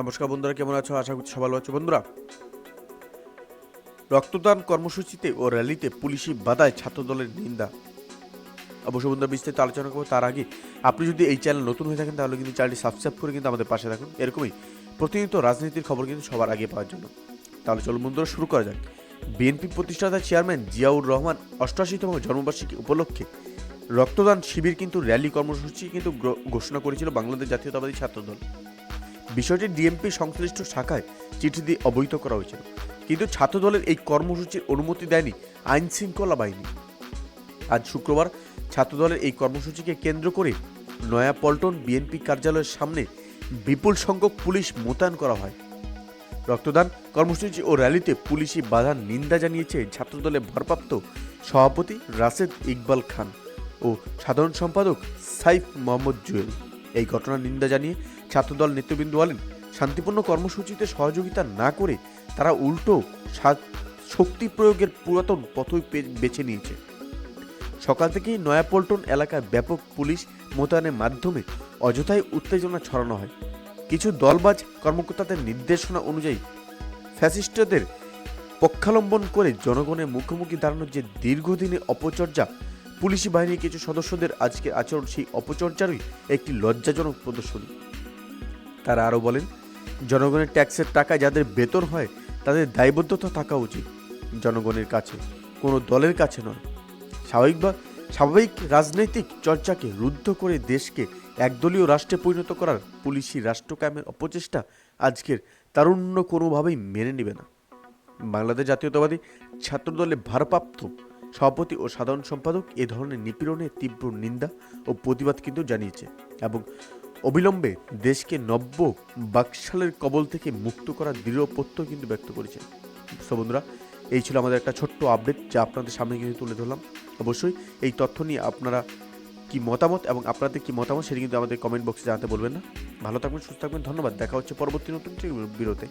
নমস্কার বন্ধুরা, কেমন আছো? আশা করছি সবাই আছো। বন্ধুরা, রক্তদান কর্মসূচিতে ও র্যালিতে পুলিশি বাধায় ছাত্রদলের নিন্দা। অবশ্য বন্ধুরা, বিস্তারিত আলোচনা করব তার আগে আপনি যদি এই চ্যানেল নতুন হয়ে থাকেন, তাহলে কিন্তু চ্যানেলটি সাবস্ক্রাইব করে কিন্তু আমাদের পাশে থাকুন। এরকমই প্রতিনিয়ত রাজনীতির খবর কিন্তু সবার আগে পাওয়ার জন্য। তাহলে চলুন বন্ধুরা, শুরু করা যাক। বিএনপি প্রতিষ্ঠাতা চেয়ারম্যান জিয়াউর রহমান অষ্টআশিতম জন্মবার্ষিকী উপলক্ষে রক্তদান শিবির কিন্তু র্যালি কর্মসূচি কিন্তু ঘোষণা করেছিল বাংলাদেশ জাতীয়তাবাদী ছাত্রদল। বিষয়টি ডিএমপি সংশ্লিষ্ট শাখায় চিঠি দিয়ে অবহিত করা হয়েছিল কিন্তু ছাত্রদলের এই কর্মসূচির অনুমতি দেয়নি আইন শৃঙ্খলা বাহিনী। আজ শুক্রবার ছাত্রদলের এই কর্মসূচিকে কেন্দ্র করে নয়াপল্টন বিএনপি কার্যালয়ের সামনে বিপুল সংখ্যক পুলিশ মোতায়েন করা হয়। রক্তদান কর্মসূচি ও র্যালিতে পুলিশি বাধার নিন্দা জানিয়েছে ছাত্রদলের ভারপ্রাপ্ত সভাপতি রাশেদ ইকবাল খান ও সাধারণ সম্পাদক সাইফ মোহাম্মদ জুয়েল। এই ঘটনার নিন্দা জানিয়ে ছাত্রদল নেতৃবৃন্দ বলেন, শান্তিপূর্ণ কর্মসূচিতে সহযোগিতা না করে তারা উল্টো শক্তি প্রয়োগের পুরাতন পথই বেছে নিয়েছে। সকাল থেকেই নয়াপল্টন এলাকায় ব্যাপক পুলিশ মোতায়েনের মাধ্যমে অযথাই উত্তেজনা ছড়ানো হয়। কিছু দলবাজ কর্মকর্তাদের নির্দেশনা অনুযায়ী ফ্যাসিস্টদের পক্ষালম্বন করে জনগণের মুখোমুখি দাঁড়ানোর যে দীর্ঘদিনের অপচর্যা পুলিশি বাহিনীর কিছু সদস্যদের আজকের আচরণ সেই অপচর্যারই একটি লজ্জাজনক প্রদর্শনী। তারা আরও বলেন, জনগণের ট্যাক্সের টাকায় যাদের বেতন হয়, তাদের দায়বদ্ধতা থাকা উচিত। জনগণের কাছে, কোনো দলের কাছে নয়। স্বাভাবিক বা স্বাভাবিক রাজনৈতিক চর্চাকে রুদ্ধ করে দেশকে একদলীয় রাষ্ট্রে পরিণত করার পুলিশি রাষ্ট্রকায়মের অপচেষ্টা আজকের তারুণ্য কোনোভাবেই মেনে নেবে না। বাংলাদেশ জাতীয়তাবাদী ছাত্রদলের ভারপ্রাপ্ত সভাপতি ও সাধারণ সম্পাদক এ ধরনের নিপীড়নের তীব্র নিন্দা ও প্রতিবাদ কিন্তু জানিয়েছে এবং অবিলম্বে দেশকে নব্য বাকশালের কবল থেকে মুক্ত করার দৃঢ় প্রত্যয় কিন্তু ব্যক্ত করেছে। সো বন্ধুরা, এই ছিল আমাদের একটা ছোট্ট আপডেট যা আপনাদের সামনে কিন্তু তুলে ধরলাম। অবশ্যই এই তথ্য নিয়ে আপনারা কি মতামত এবং আপনাদের কি মতামত সেটি কিন্তু আমাদের কমেন্ট বক্সে জানাতে বলবেন না। ভালো থাকবেন, সুস্থ থাকবেন, ধন্যবাদ। দেখা হচ্ছে পরবর্তী নতুন বিরতে।